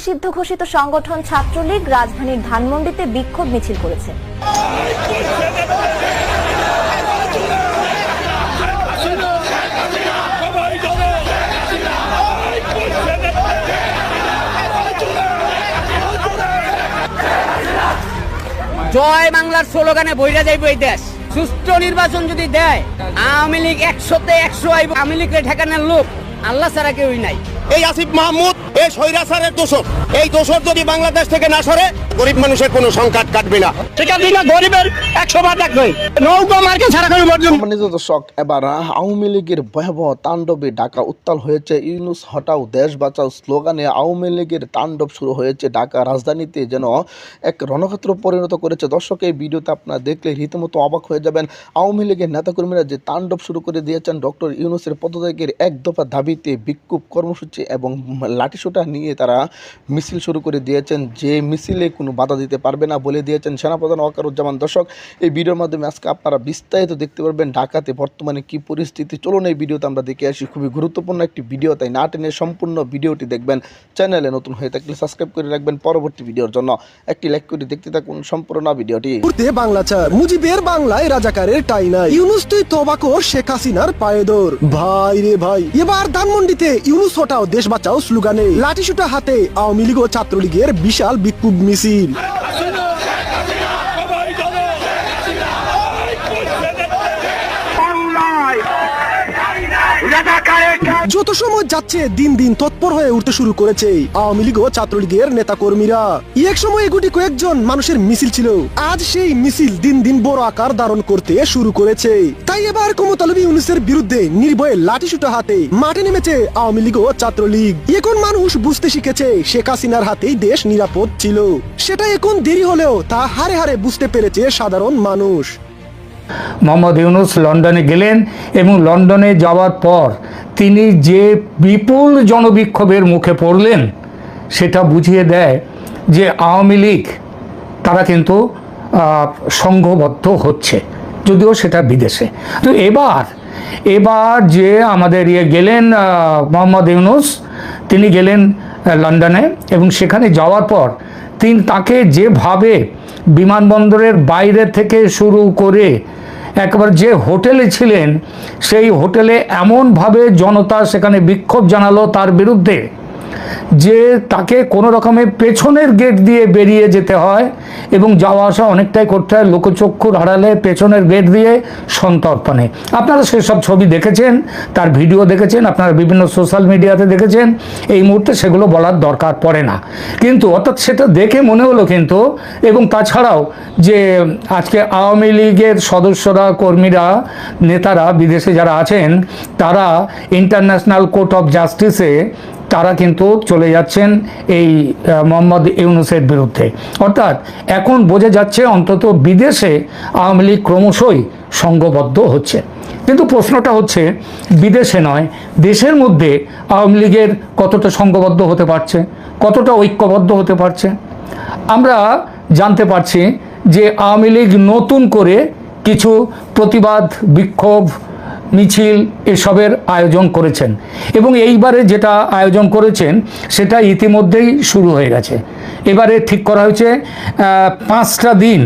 নিষিদ্ধ ঘোষিত সংগঠন ছাত্রলীগ রাজধানীর ধানমন্ডিতে বিক্ষোভ মিছিল করেছে। জয় বাংলার স্লোগানে বইরা যাইব এই দেশ। সুষ্ঠু নির্বাচন যদি দেয় আওয়ামী লীগ একশোতে একশো আইব। আওয়ামী লীগের ঠেকানোর লোক আল্লাহ ছাড়া কেউই নাই। এই আসিফ মাহমুদ এই স্বৈরাচারের দোষর। এই দোষর যদি বাংলাদেশ থেকে না সরে গরিব মানুষের কোনো সংকট কাটবে না। সেটা দিনা গরিবের একশো বার থাকবে নৌকা মার্কে ছাড়া করে বর্জন সম্মানিত দর্শক এবার আওয়ামী লীগের ভয়াবহ তাণ্ডবে ঢাকা উত্তাল হয়েছে। ইউনুস হটাও দেশ বাঁচাও স্লোগানে আওয়ামী লীগের তাণ্ডব শুরু হয়েছে ঢাকা রাজধানীতে যেন এক রণক্ষেত্র পরিণত করেছে। দর্শক এই ভিডিওতে আপনারা দেখলে রীতিমতো অবাক হয়ে যাবেন। আওয়ামী লীগের নেতাকর্মীরা যে তাণ্ডব শুরু করে দিয়েছেন ডক্টর ইউনুসের পদত্যাগের এক দফা দাবিতে বিক্ষোভ কর্মসূচি এবং লাঠিসোঁটা নিয়ে তারা মিছিল শুরু করে দিয়েছেন। যে মিছিলে কোনো বাধা দিতে পারবে না বলে দিয়েছেন সেনাপ্রধান ওয়াকারুজ্জামান দর্শক। এই ভিডিওর মাধ্যমে আজকে আপনারা বিস্তারিত দেখতে পারবেন ঢাকাতে বর্তমানে কি পরিস্থিতি চলুন এই ভিডিওতে আমরা দেখে আসি। খুবই গুরুত্বপূর্ণ একটি ভিডিও, তাই না টেনে সম্পূর্ণ ভিডিওটি দেখবেন। চ্যানেলে নতুন হয়ে থাকলে সাবস্ক্রাইব করে রাখবেন পরবর্তী ভিডিওর জন্য। একটি লাইক করে দেখতে থাকুন সম্পূর্ণ ভিডিওটি। বাংলা চার, মুজিবের বাংলায় রাজাকারের টাই নাই। ইউনুস তুই শেখ হাসিনার পায়ে দৌড় ভাই রে ভাই, এবার ধানমন্ডিতে ইউনুস হটাও, দেশ বাঁচাও স্লোগানে। লাঠিসুটা হাতে আওয়ামী লীগ ও ছাত্রলীগের বিশাল বিক্ষোভ মিছিল। যত সময় যাচ্ছে, দিন দিন তৎপর হয়ে উঠতে শুরু করেছে আওয়ামী লীগ ও ছাত্রলীগের নেতা কর্মীরা এক সময় গুটি কয়েকজন মানুষের মিছিল ছিল। আজ সেই মিছিল দিন দিন বড় আকার ধারণ করতে শুরু করেছে। তাই এবার ক্ষমতালবী ইউনুসের বিরুদ্ধে নির্ভয়ে লাঠিসুটা হাতে মাঠে নেমেছে আওয়ামী লীগ ও ছাত্রলীগ। এখন মানুষ বুঝতে শিখেছে, শেখ হাসিনার হাতেই দেশ নিরাপদ ছিল। সেটা এখন দেরি হলেও তা হারে হারে বুঝতে পেরেছে সাধারণ মানুষ। মোহাম্মদ ইউনুস লন্ডনে গেলেন এবং লন্ডনে যাওয়ার পর তিনি যে বিপুল জনবিক্ষোভের মুখে পড়লেন, সেটা বুঝিয়ে দেয় যে আওয়ামী লীগ, তারা কিন্তু সংঘবদ্ধ হচ্ছে, যদিও সেটা বিদেশে। তো এবার এবার যে আমাদের ইয়ে গেলেন মোহাম্মদ ইউনুস, তিনি গেলেন লন্ডনে এবং সেখানে যাওয়ার পর তিনি তাকে যেভাবে বিমানবন্দরের বাইরে থেকে শুরু করে একবার যে হোটেলে ছিলেন সেই হোটেলে এমনভাবে জনতা সেখানে বিক্ষোভ জানালো তার বিরুদ্ধে। যে তাকে কোনো রকমের পেছনের গেট দিয়ে বেরিয়ে যেতে হয় এবং যাওয়া আসা অনেকটাই করতে হয়, লোকচক্ষুর আড়ালে পেছনের গেট দিয়ে সন্তর্পণে। আপনারা সেসব ছবি দেখেছেন, তার ভিডিও দেখেছেন, আপনারা বিভিন্ন সোশ্যাল মিডিয়াতে দেখেছেন, এই মুহূর্তে সেগুলো বলার দরকার পড়ে না। কিন্তু অর্থাৎ সেটা দেখে মনে হলো কিন্তু, এবং তাছাড়াও যে আজকে আওয়ামী লীগের সদস্যরা, কর্মীরা, নেতারা, বিদেশে যারা আছেন, তারা ইন্টারন্যাশনাল কোর্ট অফ জাস্টিসে তারা কিন্তু চলে যাচ্ছেন এই মোহাম্মদ ইউনুসের বিরুদ্ধে। অর্থাৎ এখন বোঝা যাচ্ছে অন্তত বিদেশে আওয়ামী লীগ ক্রমশই সংঘবদ্ধ হচ্ছে। কিন্তু প্রশ্নটা হচ্ছে, বিদেশে নয়, দেশের মধ্যে আওয়ামী লীগের কতটা সংঘবদ্ধ হতে পারছে, কতটা ঐক্যবদ্ধ হতে পারছে? আমরা জানতে পারছি যে আওয়ামী লীগ নতুন করে কিছু প্রতিবাদ, বিক্ষোভ মিছিল, এসবের আয়োজন করেছেন। এবং এইবারে যেটা আয়োজন করেছেন, সেটা ইতিমধ্যেই শুরু হয়ে গেছে। এবারে ঠিক করা হয়েছে পাঁচটা দিন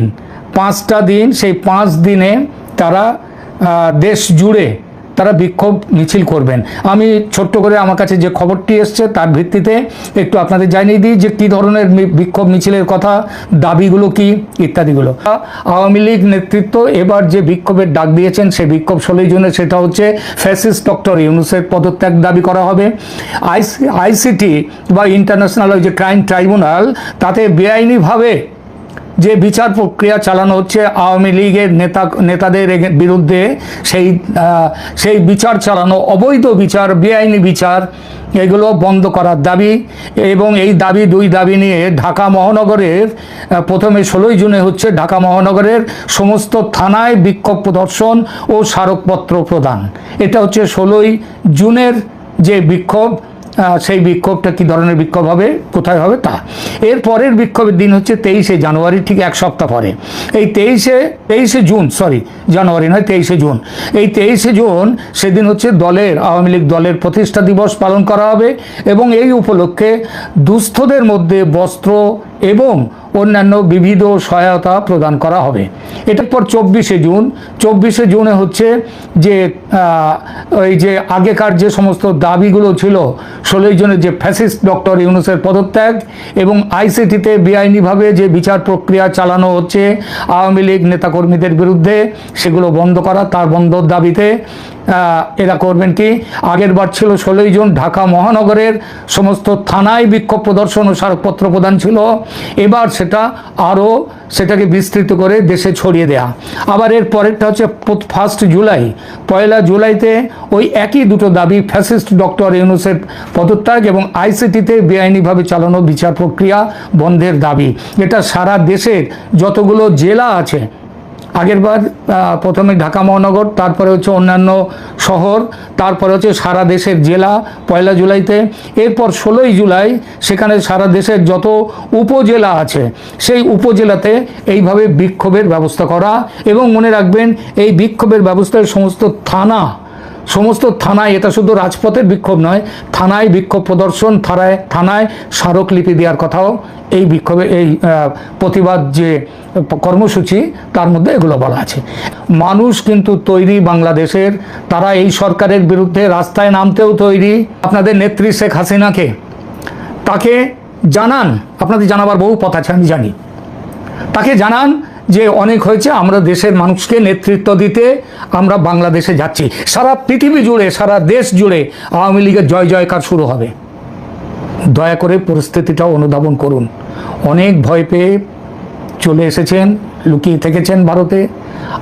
পাঁচটা দিন, সেই পাঁচ দিনে তারা দেশ জুড়ে তারা বিক্ষোভ মিছিল করবেন। আমি ছোট্ট করে আমার কাছে যে খবরটি এসছে তার ভিত্তিতে একটু আপনাদের জানিয়ে দিই যে কী ধরনের বিক্ষোভ মিছিলের কথা, দাবিগুলো কি, ইত্যাদিগুলো। আওয়ামী লীগ নেতৃত্ব এবার যে বিক্ষোভের ডাক দিয়েছেন, সেই বিক্ষোভ ষোলোই জুনে সেটা হচ্ছে ফ্যাসিস ডক্টর ইউনুসের পদত্যাগ দাবি করা হবে। আইসি আইসিটি বা ইন্টারন্যাশনাল ওই যে ক্রাইম ট্রাইব্যুনাল, তাতে বেআইনিভাবে যে বিচার প্রক্রিয়া চালানো হচ্ছে, আওয়ামী লীগের নেতা, নেতাদের বিরুদ্ধে সেই সেই বিচার চালানো, অবৈধ বিচার, বেআইনি বিচার, এগুলো বন্ধ করার দাবি এবং এই দাবি, দুই দাবি নিয়ে ঢাকা মহানগরের প্রথমে ষোলোই জুনে হচ্ছে ঢাকা মহানগরের সমস্ত থানায় বিক্ষোভ প্রদর্শন ও স্মারকপত্র প্রদান। এটা হচ্ছে ষোলোই জুনের যে বিক্ষোভ সেই বিক্ষোভটা কি ধরনের বিক্ষোভ হবে? কোথায় হবে? তা। এর পরের বিক্ষোভের দিন হচ্ছে তেইশে জানুয়ারি, ঠিক এক সপ্তাহ পরে। এই তেইশে তেইশে জুন সরি জানুয়ারি নয়, তেইশে জুন। এই তেইশে জুন সেদিন হচ্ছে দলের, আওয়ামী লীগ দলের প্রতিষ্ঠা দিবস পালন করা হবে এবং এই উপলক্ষে দুস্থদের মধ্যে বস্ত্র এবং অন্যান্য বিবিধ সহায়তা প্রদান করা হবে। এটার পর চব্বিশে জুন। চব্বিশে জুনে হচ্ছে যে ওই যে আগেকার যে সমস্ত দাবিগুলো ছিল, ষোলোই জনের যে ফ্যাসিস্ট ডক্টর ইউনুসের পদত্যাগ এবং আইসিটিতে বেআইনিভাবে যে বিচার প্রক্রিয়া চালানো হচ্ছে আওয়ামী লীগ নেতাকর্মীদের বিরুদ্ধে, সেগুলো বন্ধ করা, তার বন্ধর দাবিতে এরা করবেন কি? আগের বার ছিল ষোলোই জুন, ঢাকা মহানগরের সমস্ত থানায় বিক্ষোভ প্রদর্শন ও স্মারকপত্র প্রদান ছিল। এবার সেটা আরও সেটাকে বিস্তৃত করে দেশে ছড়িয়ে দেয়া। আবার এর পরেরটা হচ্ছে ফার্স্ট জুলাই। পয়লা জুলাইতে ওই একই দুটো দাবি ফ্যাসিস্ট ডক্টর ইউনুসের পদত্যাগ এবং আইসিটিতে বেআইনিভাবে চালানো বিচার প্রক্রিয়া বন্ধের দাবি। এটা সারা দেশের যতগুলো জেলা আছে আগেরবার বার প্রথমে ঢাকা মহানগর, তারপরে হচ্ছে অন্যান্য শহর, তারপরে হচ্ছে সারা দেশের জেলা, পয়লা জুলাইতে। এরপর ষোলোই জুলাই সেখানে সারা দেশের যত উপজেলা আছে, সেই উপজেলাতে এইভাবে বিক্ষোভের ব্যবস্থা করা এবং মনে রাখবেন, এই বিক্ষোভের ব্যবস্থায় সমস্ত থানা সমস্ত থানায়, এটা শুধু রাজপথের বিক্ষোভ নয়, থানায় বিক্ষোভ প্রদর্শন থানায় থানায় স্মারকলিপি দেওয়ার কথাও এই বিক্ষোভে, এই প্রতিবাদ যে কর্মসূচি, তার মধ্যে এগুলো বলা আছে। মানুষ কিন্তু তৈরি বাংলাদেশের, তারা এই সরকারের বিরুদ্ধে রাস্তায় নামতেও তৈরি। আপনাদের নেত্রী শেখ হাসিনাকে, তাকে জানান, আপনাদের জানাবার বহু পথ আছে, আমি জানি। তাকে জানান যে অনেক হয়েছে, আমরা দেশের মানুষকে নেতৃত্ব দিতে আমরা বাংলাদেশে যাচ্ছি। সারা পৃথিবী জুড়ে, সারা দেশ জুড়ে আওয়ামী লীগের জয় জয়কার শুরু হবে। দয়া করে পরিস্থিতিটা অনুধাবন করুন। অনেক ভয় পেয়ে চলে এসেছেন, লুকিয়ে থেকেছেন ভারতে।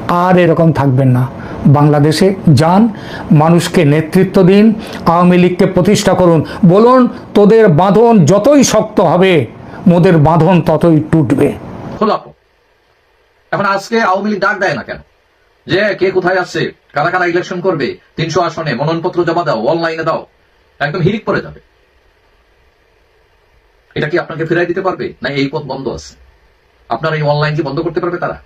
আর এরকম থাকবেন না। বাংলাদেশে যান, মানুষকে নেতৃত্ব দিন, আওয়ামী লীগকে প্রতিষ্ঠা করুন। বলুন, তোদের বাঁধন যতই শক্ত হবে, মোদের বাঁধন ততই টুটবে। এখন আজকে আওয়ামী লীগ ডাক দেয় না কেন? যে কে কোথায় আসছে কারা কারা ইলেকশন করবে, তিনশো আসনে মনোনয়নপত্র জমা দাও অনলাইনে দাও, একদম হিরিক পড়ে যাবে। এটা কি আপনাকে ফিরাই দিতে পারবে? না এই পথ বন্ধ আছে? আপনার এই অনলাইন কি বন্ধ করতে পারবে তারা?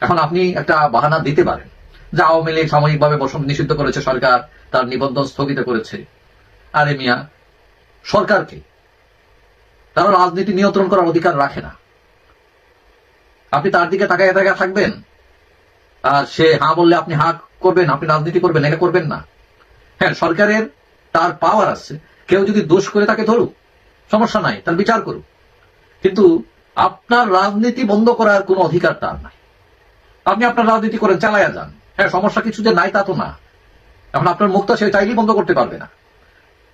এখন আপনি একটা বাহানা দিতে পারেন। যে আওয়ামী লীগ সাময়িকভাবে বসন্ত নিষিদ্ধ করেছে সরকার, তার নিবন্ধন স্থগিত করেছে। আরে মিয়া, সরকারকে? তারা রাজনীতি নিয়ন্ত্রণ করার অধিকার রাখে না। আপনি তার দিকে তাকায় তাকায় থাকবেন? আর সে হা বললে আপনি হা করবেন, আপনি রাজনীতি করবেন এটা করবেন না। হ্যাঁ সরকারের তার পাওয়ার আছে। কেউ যদি দোষ করে তাকে ধরুক, সমস্যা নাই, তার বিচার করুক। কিন্তু আপনার রাজনীতি বন্ধ করার কোনো অধিকার তার নাই। আপনি আপনার রাজনীতি করেন চালায়া যান। হ্যাঁ সমস্যা কিছু যে নাই তা তো না। এখন আপনার মুক্ত সে চাইলেই বন্ধ করতে পারবে না।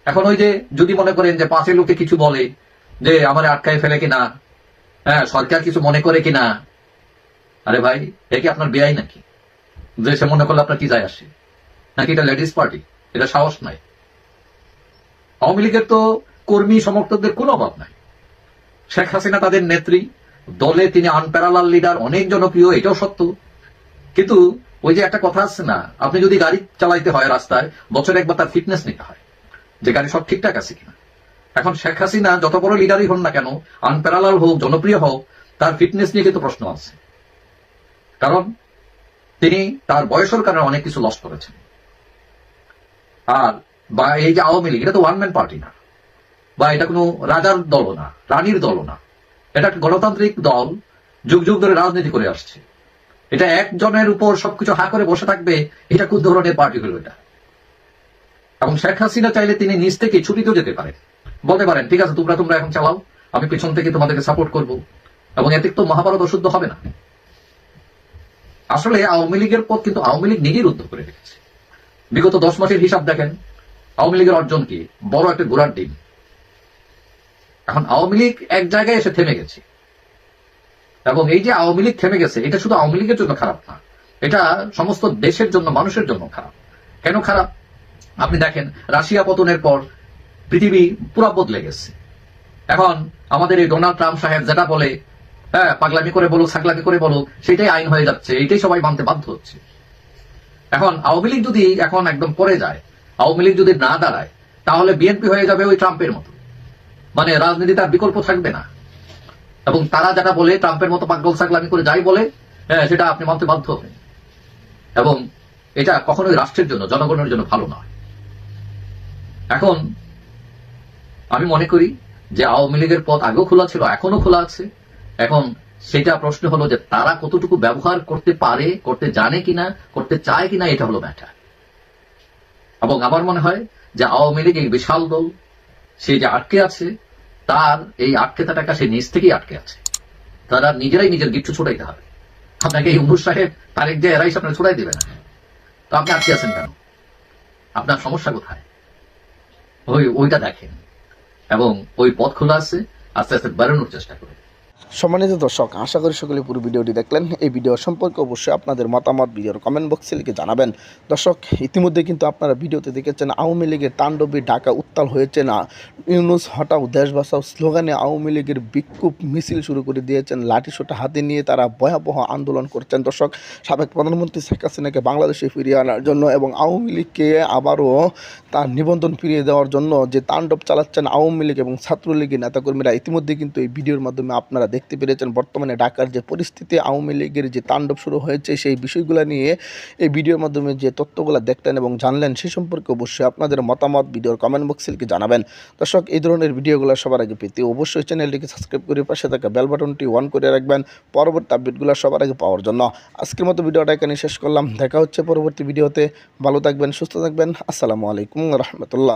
এখন ওই যে যদি মনে করেন যে পাঁচের লোকে কিছু বলে যে আমার আটকায় ফেলে কিনা হ্যাঁ সরকার কিছু মনে করে কিনা আরে ভাই, এ কি আপনার বেআই নাকি? সে মনে করলে আপনার কি যায় আসে? নাকি এটা লেডিস পার্টি? এটা সাহস নাই। আওয়ামী লীগের তো কর্মী সমর্থকদের কোনো অভাব নাই। শেখ হাসিনা তাদের নেত্রী, দলে তিনি আনপ্যারালাল লিডার অনেক জনপ্রিয়, এটাও সত্য। কিন্তু ওই যে একটা কথা আছে না, আপনি যদি গাড়ি চালাইতে হয় রাস্তায়, বছরে একবার তার ফিটনেস নিতে হয়। যে গাড়ি সব ঠিকঠাক আছে কিনা? এখন শেখ হাসিনা যত বড় লিডারই হন না কেন আনপ্যারালাল হোক, জনপ্রিয় হোক, তার ফিটনেস নিয়ে কিন্তু প্রশ্ন আছে। কারণ তিনি তার বয়সের কারণে অনেক কিছু লস করেছেন। আর বা এই যে আওয়ামী লীগ, এটা তো ওয়ান ম্যান পার্টি না। বা এটা কোনো রাজার দল না, রানীর দল না। এটা একটা গণতান্ত্রিক দল, যুগ যুগ ধরে রাজনীতি করে আসছে। এটা একজনের উপর সবকিছু হা করে বসে থাকবে, এটা কোন ধরনের পার্টি হলো এটা? এবং শেখ হাসিনা চাইলে তিনি নিজ থেকে ছুটিতেও যেতে পারেন। বলতে পারেন, ঠিক আছে, তোমরা তোমরা এখন চালাও, আমি পেছন থেকে তোমাদেরকে সাপোর্ট করব। এবং এতে তো মহাভারত অশুদ্ধ হবে না। আসলে আওয়ামী লীগের পথ কিন্তু আওয়ামী লীগ নিজেই রুদ্ধ করে রেখেছে। বিগত দশ মাসের হিসাব দেখেন, আওয়ামী লীগের অর্জন কি? বড় একটা ঘোড়ার ডিম। এখন আওয়ামী লীগ এক জায়গায় এসে থেমে গেছে। এবং এই যে আওয়ামী লীগ থেমে গেছে, এটা শুধু আওয়ামী লীগের জন্য খারাপ না, এটা সমস্ত দেশের জন্য, মানুষের জন্য খারাপ। কেন খারাপ? আপনি দেখেন, রাশিয়া পতনের পর পৃথিবী পুরো বদলে গেছে। এখন আমাদের এই ডোনাল্ড ট্রাম্প সাহেব যেটা বলে হ্যাঁ পাগলামি করে বলুক ছাগলামি করে বলুক সেটাই আইন হয়ে যাচ্ছে এটাই সবাই মানতে বাধ্য হচ্ছে। এখন আওয়ামী লীগ যদি এখন একদম পরে যায়, আওয়ামী লীগ যদি না দাঁড়ায়, তাহলে বিএনপি হয়ে যাবে ওই ট্রাম্পের মতো। মানে রাজনীতি তার বিকল্প থাকবে না। এবং তারা যেটা বলে, ট্রাম্পের মতো পাগল সাগলামি করে যাই বলে হ্যাঁ সেটা আপনি মানতে বাধ্য হবেন। এবং এটা কখনোই রাষ্ট্রের জন্য, জনগণের জন্য ভালো নয়। এখন আমি মনে করি যে আওয়ামী লীগের পথ আগেও খোলা ছিল এখনও খোলা আছে। এখন সেটা প্রশ্ন হলো যে তারা কতটুকু ব্যবহার করতে পারে, করতে জানে কিনা, করতে চায় কিনা, এটা হলো ম্যাটার এবং আমার মনে হয় যে আওয়ামী লীগ এই বিশাল দল, সে যে আটকে আছে, তার এই আটকে থাকা সে নিজ থেকেই আটকে আছে। তারা নিজেরাই নিজের গিট্টু ছুটাইতে হবে। আপনাকে এই উমর সাহেব, তারেক যে এরাই আপনার ছুটাই দেবে না। তো আপনি আটকে আছেন কেন? আপনার সমস্যা কোথায়? ওই ওইটা দেখেন। এবং ওই পথ খোলা আছে আস্তে আস্তে বাড়ানোর চেষ্টা করুন। সম্মানিত দর্শক, আশা করি সকলে পুরো ভিডিওটি দেখলেন। এই ভিডিও সম্পর্কে অবশ্যই আপনাদের মতামত ভিডিওর কমেন্ট বক্সে লিখে জানাবেন। দর্শক, ইতিমধ্যে কিন্তু আপনারা ভিডিওতে দেখেছেন, আওয়ামী লীগের তাণ্ডবী ঢাকা উত্তাল হয়েছে না। ইউনুস হটাও দেশ বাঁচাও স্লোগানে আওয়ামী লীগের বিক্ষোভ মিছিল শুরু করে দিয়েছেন, লাঠিসোঁটা হাতে নিয়ে তারা ভয়াবহ আন্দোলন করছেন। দর্শক, সাবেক প্রধানমন্ত্রী শেখ হাসিনাকে বাংলাদেশে ফিরিয়ে আনার জন্য এবং আওয়ামী লীগকে আবারও তার নিবন্ধন ফিরিয়ে দেওয়ার জন্য যে তাণ্ডব চালাচ্ছেন আওয়ামী লীগ এবং ছাত্রলীগের নেতাকর্মীরা, ইতিমধ্যে কিন্তু এই ভিডিওর মাধ্যমে আপনারা দেখতে পেরেছেন বর্তমানে ঢাকার যে পরিস্থিতি, আওয়ামী লীগের যে তাণ্ডব শুরু হয়েছে, সেই বিষয়গুলো নিয়ে এই ভিডিওর মাধ্যমে যে তথ্যগুলো দেখলেন এবং জানলেন, সে সম্পর্কে অবশ্যই আপনাদের মতামত ভিডিওর কমেন্ট বক্সে লিখে জানাবেন। দর্শক, এই ধরনের ভিডিওগুলো সবার আগে পেতে অবশ্যই চ্যানেলটিকে সাবস্ক্রাইব করে পাশে থাকা বেল বাটনটি অন করে রাখবেন। পরবর্তী আপডেটগুলো সবার আগে পাওয়ার জন্য। আজকের মতো ভিডিওটা এখানে শেষ করলাম। দেখা হচ্ছে পরবর্তী ভিডিওতে। ভালো থাকবেন, সুস্থ থাকবেন। আসসালামু আলাইকুম রহমতুল্লাহ।